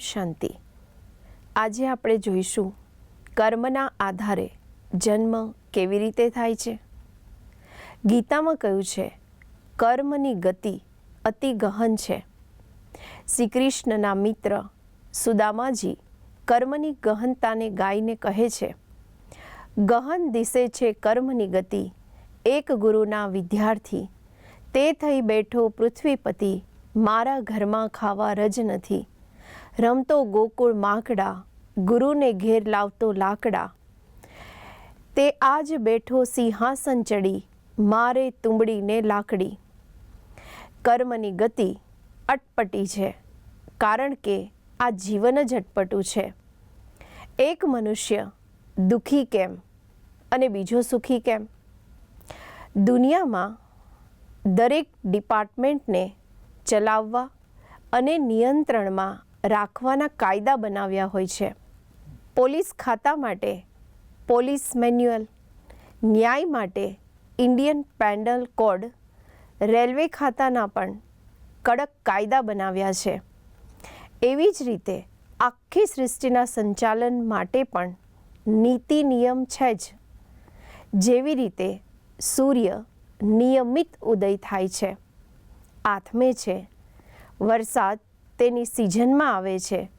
શાંતિ. આજે આપણે જોઈશું કર્મના આધારે જન્મ કેવી રીતે થાય છે. ગીતામાં કહ્યું છે, કર્મની ગતિ અતિ ગહન છે. શ્રી કૃષ્ણના મિત્ર સુદામાજી કર્મની ગહનતાને ગાઈને કહે છે, ગહન દિશે છે કર્મની ગતિ એક ગુરુના વિદ્યાર્થી. તે થઈ બેઠો પૃથ્વીપતિ, મારા ઘરમાં ખાવા રજ નથી. રમતો ગોકુળ માકડા, ગુરુને ઘેર લાવતો લાકડા. તે આજ બેઠો સિંહાસન ચડી, મારે તુંબડીને લાકડી. કર્મની ગતિ અટપટી છે, કારણ કે આ જીવન જ અટપટું છે. એક મનુષ્ય દુઃખી કેમ અને બીજો સુખી કેમ? દુનિયામાં દરેક ડિપાર્ટમેન્ટને ચલાવવા અને નિયંત્રણમાં રાખવાના કાયદા બનાવ્યા હોય છે. પોલીસ ખાતા માટે પોલીસ મેન્યુઅલ, ન્યાય માટે ઇન્ડિયન પેન્ડલ કોડ, રેલવે ખાતાના પણ કડક કાયદા બનાવ્યા છે. એવી જ રીતે આખી સૃષ્ટિના સંચાલન માટે પણ નીતિ નિયમ છે જ. જેવી રીતે સૂર્ય નિયમિત ઉદય થાય છે. આથમે છે, વરસાદ તેની સિઝનમાં આવે છે.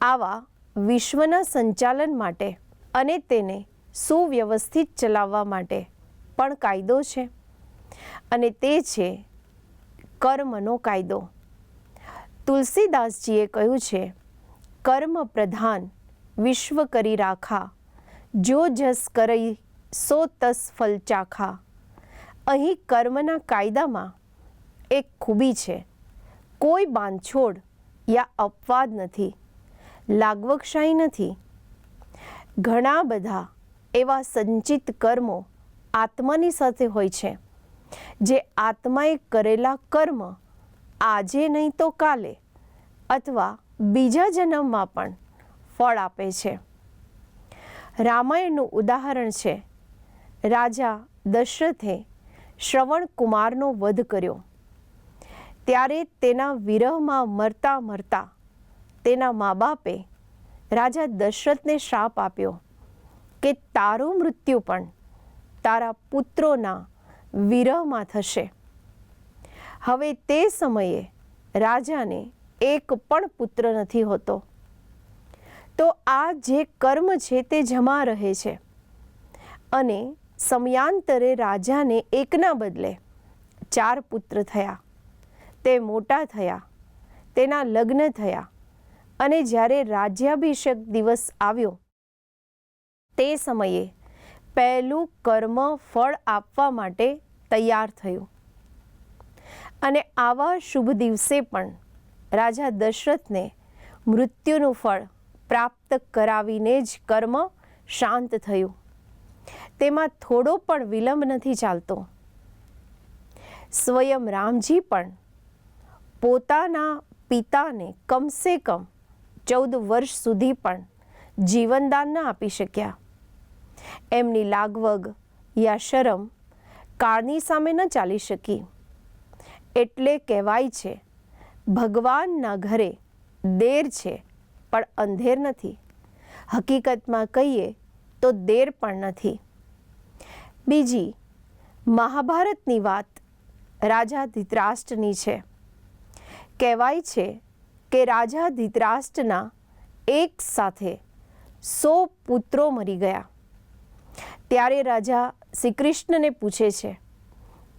આવા વિશ્વના સંચાલન માટે અને તેને સુવ્યવસ્થિત ચલાવવા માટે પણ કાયદો છે. અને તે છે કર્મનો કાયદો. તુલસીદાસજીએ કહ્યું છે, કર્મ પ્રધાન વિશ્વ કરી રાખા, જો જસ કરઈ સો તસ ફલ ચાખા. અહીં કર્મના કાયદામાં એક ખૂબી છે. કોઈ બાંધછોડ યા અપવાદ નથી લાગવકશાહી નથી. ઘણા બધા એવા સંચિત કર્મો આત્માની સાથે હોય છે, જે આત્માએ કરેલા કર્મ આજે નહીં તો કાલે અથવા બીજા જન્મમાં પણ ફળ આપે છે. રામાયણનું ઉદાહરણ છે, રાજા દશરથે શ્રવણ કુમારનો વધ કર્યો. ત્યારે તેના વિરહમાં મરતા મરતા તેના મા બાપે રાજા દશરથને શ્રાપ આપ્યો કે તારું મૃત્યુ પણ તારા પુત્રોના વિરહમાં થશે. હવે તે સમયે રાજાને એક પણ પુત્ર નથી હોતો. તો આ જે કર્મ છે તે જમા રહે છે અને સમયાંતરે રાજાને એકના બદલે ચાર પુત્ર થયા. તે મોટા થયા, તેના લગ્ન થયા અને જ્યારે રાજ્યાભિષેક દિવસ આવ્યો, તે સમયે પહેલું કર્મ ફળ આપવા માટે તૈયાર થયું. અને આવા શુભ દિવસે પણ રાજા દશરથને મૃત્યુનું ફળ પ્રાપ્ત કરાવીને જ કર્મ શાંત થયું. તેમાં થોડો પણ વિલંબ નથી ચાલતો. સ્વયં રામજી પણ પોતાના પિતાને કમસે કમ ચૌદ વર્ષ સુધી પણ જીવનદાન ન આપી શક્યા. એમની લાગવગ યા શરમ કાળની સામે ન ચાલી શકી. એટલે કહેવાય છે, ભગવાનના ઘરે દેર છે, પણ અંધેર નથી. હકીકતમાં કહીએ તો દેર પણ નથી. બીજી, મહાભારતની વાત રાજા ધૃતરાષ્ટ્રની છે. કહેવાય છે કે રાજા ધૃતરાષ્ટ્રના એક સાથે સો પુત્રો મરી ગયા. ત્યારે રાજા શ્રી કૃષ્ણને પૂછે છે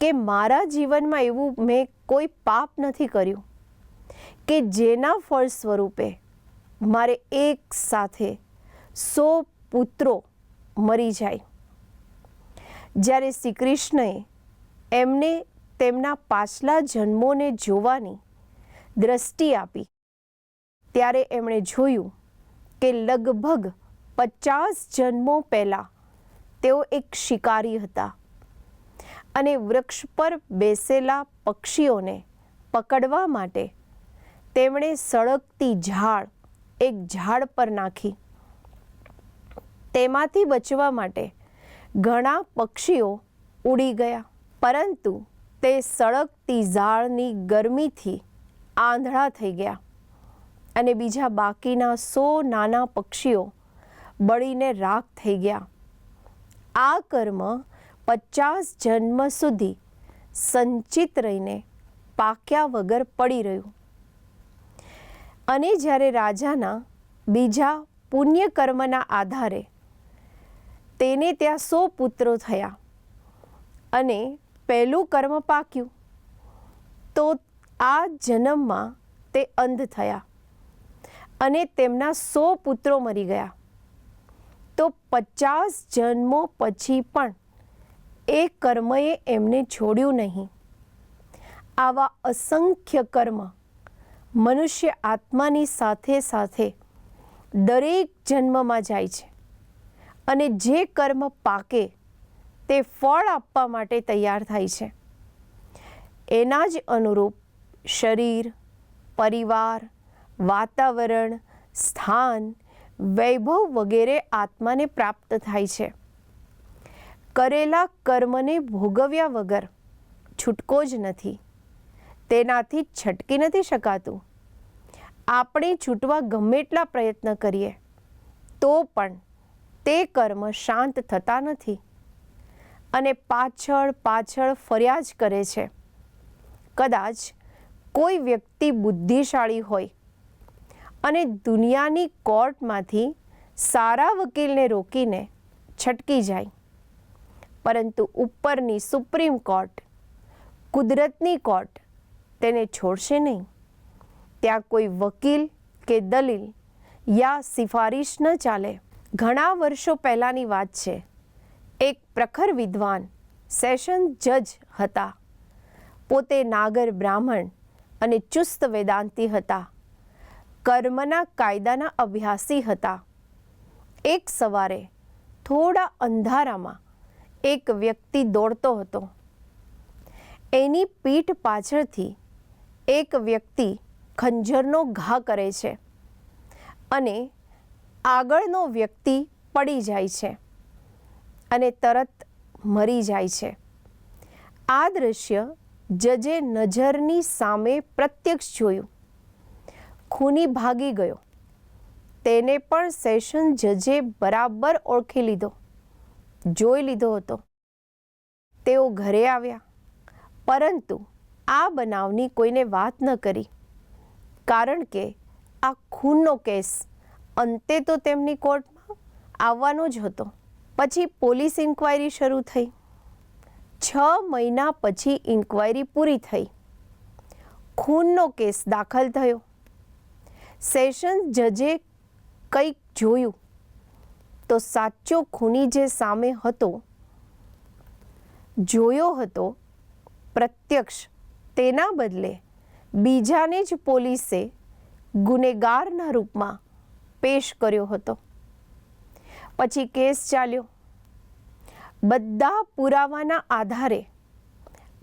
કે મારા જીવનમાં એવું મેં કોઈ પાપ નથી કર્યું? કે જેના ફળ સ્વરૂપે મારે એક સાથે સો પુત્રો મરી જાય? જ્યારે શ્રી કૃષ્ણએ એમને તેમના પાછલા જન્મોને જોવાની દ્રષ્ટિ આપી. ત્યારે એમણે જોયું કે લગભગ પચાસ જન્મો પહેલાં તેઓ એક શિકારી હતા અને વૃક્ષ પર બેસેલા પક્ષીઓને પકડવા માટે તેમણે સળગતી ઝાડ એક ઝાડ પર નાખી. તેમાંથી બચવા માટે ઘણા પક્ષીઓ ઉડી ગયા, પરંતુ તે સળગતી ઝાડની ગરમીથી આંધળા થઈ ગયા અને બીજા બાકીના સો નાના પક્ષીઓ બળીને રાખ થઈ ગયા. આ કર્મ પચાસ જન્મ સુધી સંચિત રહીને પાક્યા વગર પડી રહ્યું. અને જ્યારે રાજાના બીજા પુણ્ય કર્મના આધારે તેને ત્યાં સો પુત્રો થયા અને પહેલું કર્મ પાક્યું, તો આ જન્મમાં તે અંધ થયા અને તેમના સો પુત્રો મરી ગયા. તો પચાસ જન્મો પછી પણ એ કર્મએ એમને છોડ્યું નહીં. આવા અસંખ્ય કર્મ મનુષ્ય આત્માની સાથે સાથે દરેક જન્મમાં જાય છે અને જે કર્મ પાકે તે ફળ આપવા માટે તૈયાર થાય છે. એના જ અનુરૂપ શરીર, પરિવાર, વાતાવરણ, સ્થાન, વૈભવ વગેરે આત્માને પ્રાપ્ત થાય છે. કરેલા કર્મને ભોગવ્યા વગર છૂટકો જ નથી. તેનાથી છટકી નથી શકાતું. આપણે છૂટવા ગમે એટલા પ્રયત્ન કરીએ, તો પણ તે કર્મ શાંત થતા નથી અને પાછળ પાછળ ફર્યા જ કરે છે. કદાચ કોઈ વ્યક્તિ બુદ્ધિશાળી હોય અને દુનિયાની કોર્ટમાંથી સારા વકીલને રોકીને છટકી જાય, પરંતુ ઉપરની સુપ્રીમ કોર્ટ, કુદરતની કોર્ટ તેને છોડશે નહીં. ત્યાં કોઈ વકીલ કે દલીલ યા સિફારિશ ન ચાલે. ઘણા વર્ષો પહેલાંની વાત છે. એક પ્રખર વિદ્વાન સેશન જજ હતા. પોતે નાગર બ્રાહ્મણ અને ચુસ્ત વેદાંતી હતા. કર્મના કાયદાના અભ્યાસી હતા. એક સવારે થોડા અંધારામાં એક વ્યક્તિ દોડતો હતો. એની પીઠ પાછળથી એક વ્યક્તિ ખંજરનો ઘા કરે છે અને આગળનો વ્યક્તિ પડી જાય છે અને તરત મરી જાય છે. આ દ્રશ્ય જજે નજરની સામે પ્રત્યક્ષ જોયું. ખૂની ભાગી ગયો. તેને પણ સેશન જજે બરાબર ઓળખી લીધો. જોઈ લીધો હતો. તેઓ ઘરે આવ્યા. પરંતુ આ બનાવની કોઈને વાત ન કરી. કારણ કે આ ખૂનનો કેસ અંતે તો તેમની કોર્ટમાં આવવાનો જ હતો. પછી પોલીસ ઇન્ક્વાયરી શરૂ થઈ. છ મહિના પછી ઇન્ક્વાયરી પૂરી થઈ. ખૂનનો કેસ દાખલ થયો. સેશન જજે કંઈક જોયું. તો સાચો ખૂની જે સામે હતો, જોયો હતો પ્રત્યક્ષ, તેના બદલે બીજાને જ પોલીસે ગુનેગારના રૂપમાં પેશ કર્યો હતો. પછી કેસ ચાલ્યો. બધા પુરાવાના આધારે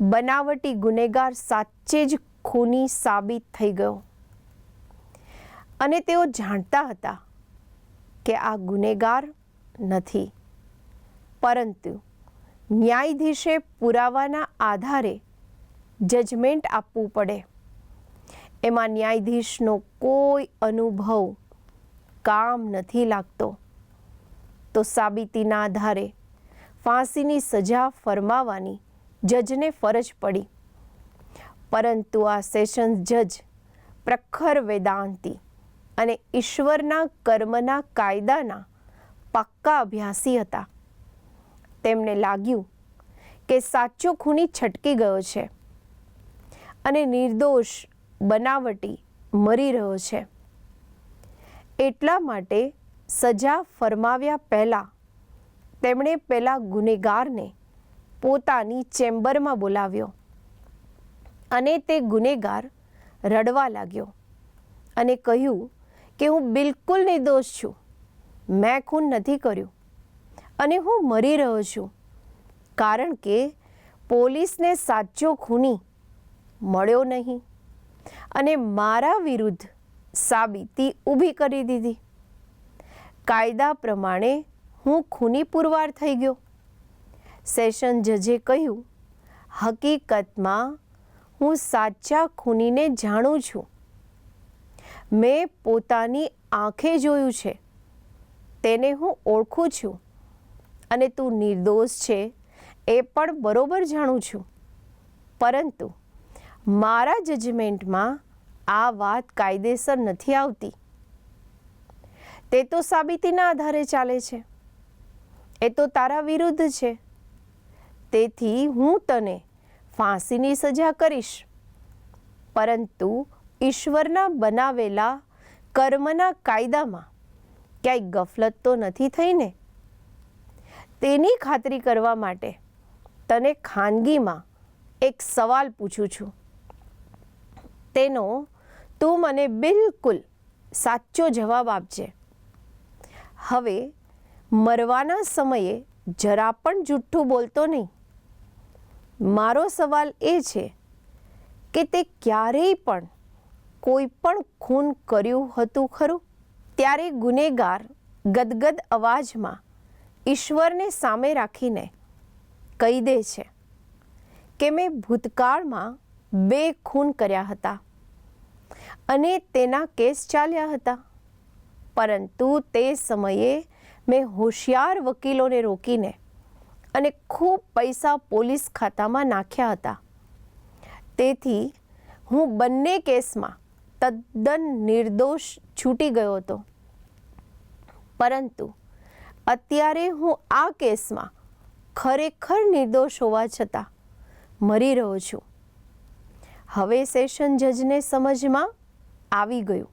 બનાવટી ગુનેગાર સાચે જ ખૂની સાબિત થઈ ગયો. અને તેઓ જાણતા હતા કે આ ગુનેગાર નથી. પરંતુ ન્યાયાધીશે પુરાવાના આધારે જજમેન્ટ આપવું પડે. એમાં ન્યાયાધીશનો કોઈ અનુભવ કામ નથી લાગતો. તો સાબિતીના આધારે ફાંસીની સજા ફરમાવવાની જજને ફરજ પડી. પરંતુ આ સેશન્સ જજ પ્રખર વેદાંતી અને ઈશ્વરના કર્મના કાયદાના પાક્કા અભ્યાસી હતા. તેમને લાગ્યું કે સાચો ખૂની છટકી ગયો છે અને નિર્દોષ બનાવટી મરી રહ્યો છે. એટલા માટે સજા ફરમાવ્યા પહેલાં તેમણે પેલા ગુનેગારને પોતાની ચેમ્બરમાં બોલાવ્યો અને તે ગુનેગાર રડવા લાગ્યો અને કહ્યું કે હું બિલકુલ નિર્દોષ છું. મેં ખૂન નથી કર્યું અને હું મરી રહ્યો છું. કારણ કે પોલીસને સાચો ખૂની મળ્યો નહીં અને મારા વિરુદ્ધ સાબિતી ઊભી કરી દીધી. કાયદા પ્રમાણે હું ખૂની પુરવાર થઈ ગયો. સેશન જજે કહ્યું, હકીકતમાં હું સાચા ખૂનીને જાણું છું. મેં પોતાની આંખે જોયું છે. તેને હું ઓળખું છું. અને તું નિર્દોષ છે, એ પણ બરોબર જાણું છું. પરંતુ મારા જજમેન્ટમાં આ વાત કાયદેસર નથી આવતી. તે તો સાબિતીના આધારે ચાલે છે. એ તો તારા વિરુદ્ધ છે. તેથી હું તને ફાંસીની સજા કરીશ. પરંતુ ઈશ્વરના બનાવેલા કર્મના કાયદામાં ક્યાંય ગફલત તો નથી થઈ ને તેની ખાતરી કરવા માટે તને ખાનગીમાં એક સવાલ પૂછું છું. તેનો તું મને બિલકુલ સાચો જવાબ આપજે. હવે મરવાના સમયે જરા પણ જુઠ્ઠું બોલતો નહીં. મારો સવાલ એ છે કે તે ક્યારેય પણ કોઈ પણ ખૂન કર્યું હતું ખરું? ત્યારે ગુનેગાર ગદગદ અવાજમાં ઈશ્વરને સામે રાખીને કહી દે છે કે મેં ભૂતકાળમાં બે ખૂન કર્યા હતા અને તેના કેસ ચાલ્યા હતા. પરંતુ તે સમયે મેં હોશિયાર વકીલોને રોકીને અને ખૂબ પૈસા પોલીસ ખાતામાં નાખ્યા હતા. તેથી હું બંને કેસમાં તદ્દન નિર્દોષ છૂટી ગયો હતો. પરંતુ અત્યારે હું આ કેસમાં ખરેખર નિર્દોષ હોવા છતાં મરી રહ્યો છું. હવે સેશન જજને સમજમાં આવી ગયું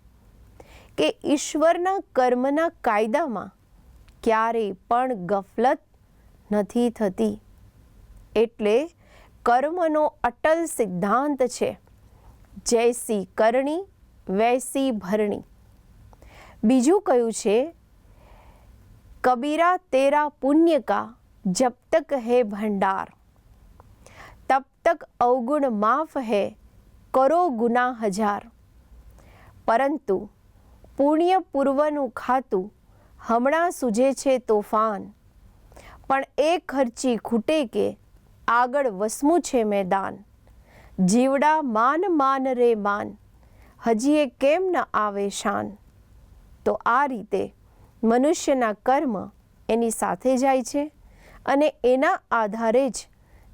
કે ઈશ્વરના કર્મના કાયદામાં ક્યારેય પણ ગફલત નથી થતી. એટલે કર્મનો અટલ સિદ્ધાંત છે જૈસી કરણી, વૈસી ભરણી. બીજું કયું છે, કબીરા તેરા પુણ્ય કા જબ તક હે ભંડાર. તબ તક અવગુણ માફ હે, કરો ગુના હજાર. પરંતુ પુણ્ય પૂર્વનું ખાતું હમણાં સૂજે છે તોફાન. પણ એ ખર્ચી ખૂટે કે આગળ વસમું છે મેદાન. જીવડા માન માન રે માન હજી એ કેમ ન આવે શાન? તો આ રીતે મનુષ્યના કર્મ એની સાથે જાય છે અને એના આધારે જ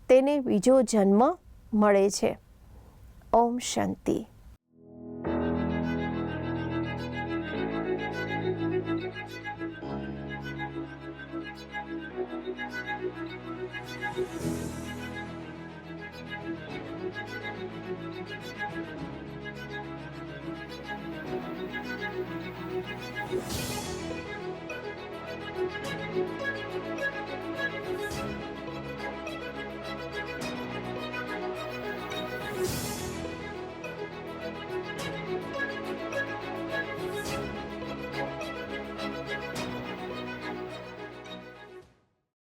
તેને બીજો જન્મ મળે છે. ઓમ શાંતિ.